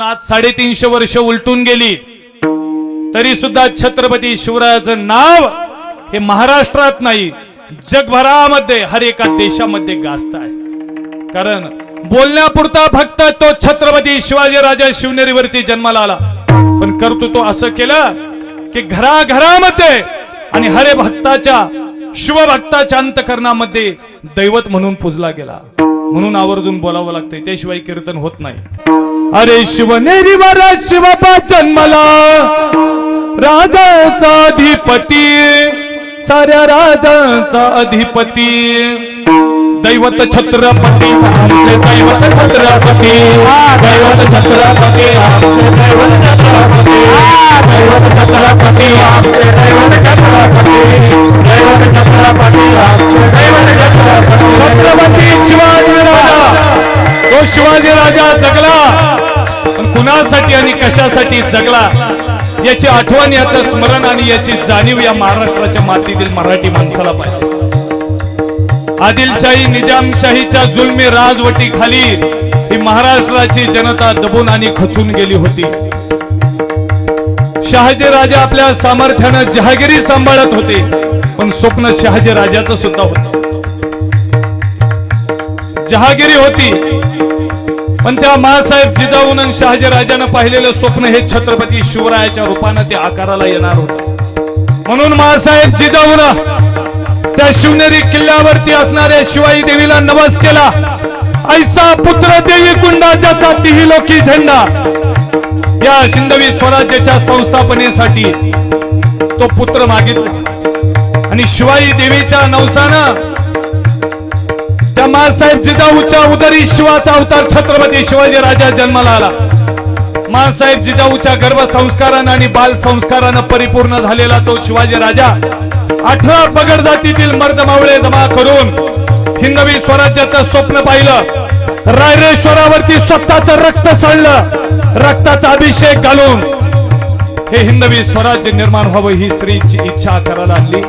आज साडेतीनशे वर्ष उलटून गेली. तरी सुद्धा छत्रपती शिवरायाचं नाव हे महाराष्ट्रात नाही जगभरामध्ये हर एका देशामध्ये गाजत आहे. कारण बोलण्यापुरता फक्त तो छत्रपती शिवाजी राजा शिवनेरीवरती जन्माला आला. पण करतो तो असं केलं की घराघरामध्ये आणि हरे भक्ताच्या शिवभक्ताच्या अंतकरणामध्ये दैवत म्हणून पूजला गेला. म्हणून आवर्जून बोलावं लागतंय त्याशिवाय कीर्तन होत नाही. अरे शिवनेरी महाराज शिवबा जन्मला. राजाचा अधिपती. साऱ्या राजाचा अधिपती. दैवत छत्रपती दैवत छत्रपती. दैवत छत्रपती दैवत छत्रपती. दैवत छत्रपती दैवत छत्रपती. दैवत छत्रपती दैवत छत्रपती. छत्रपती शिवाजी तो शिवाजी राजा जगला. कुणासाठी आणि कशासाठी जगला? याची आठवण याचं स्मरण आणि याची जाणीव या महाराष्ट्राच्या मातीतील मराठी माणसाला पाहिजे. आदिलशाही निजामशाहीच्या जुलमी राजवटी खाली ही महाराष्ट्राची जनता दबून आणि खचून गेली होती. शहाजी राजा आपल्या सामर्थ्यानं जहागिरी सांभाळत होते पण स्वप्न शहाजी राजाचं सुद्धा होतं. जहागिरी होती पण त्या मासाहेब जिजाऊन आणि शहाजी राजानं पाहिलेलं स्वप्न हे छत्रपती शिवरायाच्या रूपानं ते आकाराला येणार होत. म्हणून मासाहेब जिजाऊन त्या शिवनेरी किल्ल्यावरती असणाऱ्या शिवाई देवीला नवस केला. ऐसा पुत्र देवी कुंडा ज्याचा तिही लोकी झेंडा. या शिंदवी स्वराज्याच्या संस्थापनेसाठी तो पुत्र मागितला. आणि शिवाई देवीच्या नवसानं त्या मासाहेब जिजाऊच्या उदरी शिवाचा अवतार छत्रपती शिवाजी राजा जन्माला आला. मासाहेब जिजाऊच्या गर्भसंस्कारानं आणि बाल संस्कारानं परिपूर्ण झालेला तो शिवाजी राजा. अठरा पगड जातीतील मर्द मावळे जमा करून हिंदवी स्वराज्याचं स्वप्न पाहिलं. रायरेश्वरावरती स्वतःचं रक्त सळलं. रक्ताचा अभिषेक घालून हे हिंदवी स्वराज्य निर्माण व्हावं ही श्रीची इच्छा करायला हल्ली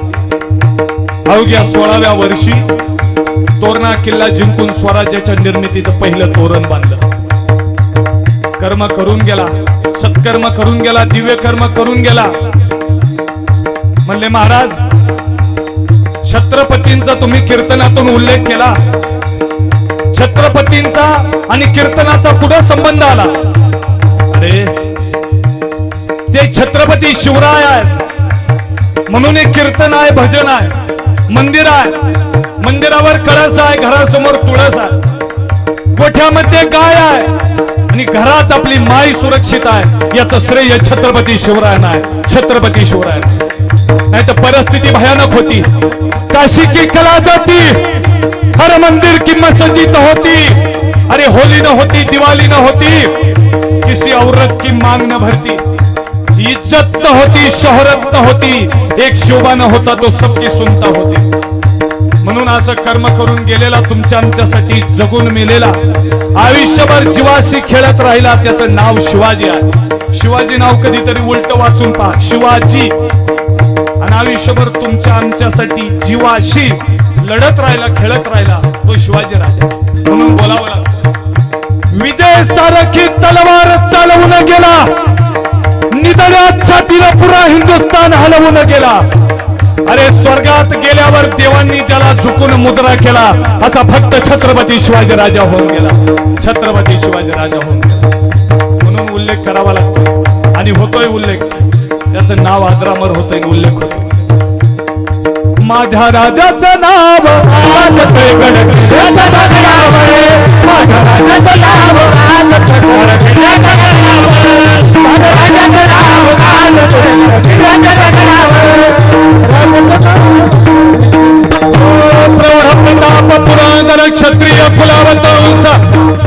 अवघ्या सोळाव्या वर्षी तोरणा किल्ला जिंकून स्वराज्याच्या निर्मितीचं पहिलं तोरण बांधलं. कर्म करून गेला सत्कर्म करून गेला दिव्य कर्म करून गेला. म्हणले महाराज छत्रपतींचा तुम्ही कीर्तनातून उल्लेख केला. छत्रपतींचा आणि कीर्तनाचा कुठं संबंध आला? अरे ते छत्रपती शिवराय आहेत. म्हणून एक कीर्तन आहे भजन आहे मंदिर आहे. मंदिरावर कळस आहे घरासमोर तुळस आहे. गोठ्यामध्ये गाय आहे आणि घरात आपली माई सुरक्षित आहे. याचं श्रेय छत्रपती शिवरायांना आहे. छत्रपती शिवराय नाही तर परिस्थिती भयानक होती. काशी की कला जाती. हर मंदिर की मस्जिद होती. अरे होली न होती दिवाली न होती. किसी औरत की मांग न भरती. इज्जत न होती शोहरत न होती. एक शोभा न होता तो सबकी सुनता होती. म्हणून असं कर्म करून गेलेला तुमच्या आमच्यासाठी जगून मेलेला. आयुष्यभर जीवाशी खेळत राहिला त्याचं नाव शिवाजी आहे. शिवाजी नाव कधीतरी उलट वाचून पहा. शिवाजी. आणि आयुष्यभर तुमच्या आमच्यासाठी जीवाशी लढत राहिला खेळत राहिला तो शिवाजी राजा. म्हणून बोलावं लागतो. विजय सारखी तलवार चालवून गेला. निधड्यात छातीला पुरा हिंदुस्थान हलवून गेला. अरे स्वर्गात गेल्यावर देवांनी ज्याला झुकून मुद्रा केला असा फक्त छत्रपती शिवाजी राजा होऊन गेला. छत्रपती शिवाजी राजा होऊन गेला. म्हणून उल्लेख करावा लागतो. आणि होतोय उल्लेख. त्याचं नाव आदरामर होतोय उल्लेख होतो माझ्या राजाचं नाव गाजतंय माझ्या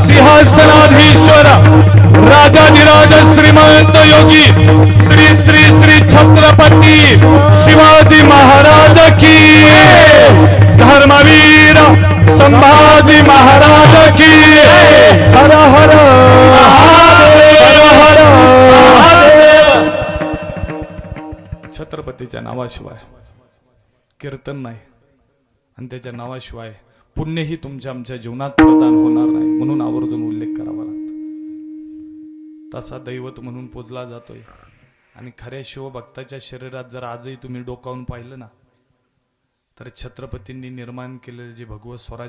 सिंहासनाधीश्वर राजाधिराज श्रीमंत योगी श्री श्री श्री छत्रपती शिवाजी महाराज की धर्मवीर संभाजी महाराज की हर हर हर। छत्रपतीच्या नावाशिवाय कीर्तन नाही आणि त्याच्या नावाशिवाय पुण्यही तुमच्या आमच्या जीवनात प्रदान होणार नाही म्हणून आवर्जून उल्लेख करावा लागतो. तसा दैवत म्हणून पूजला जातोय. आणि खऱ्या शिवभक्ताच्या शरीरात जर आजही तुम्ही डोकावून पाहिलं ना तर छत्रपतींनी निर्माण केलेलं जे भगवत स्वराज्य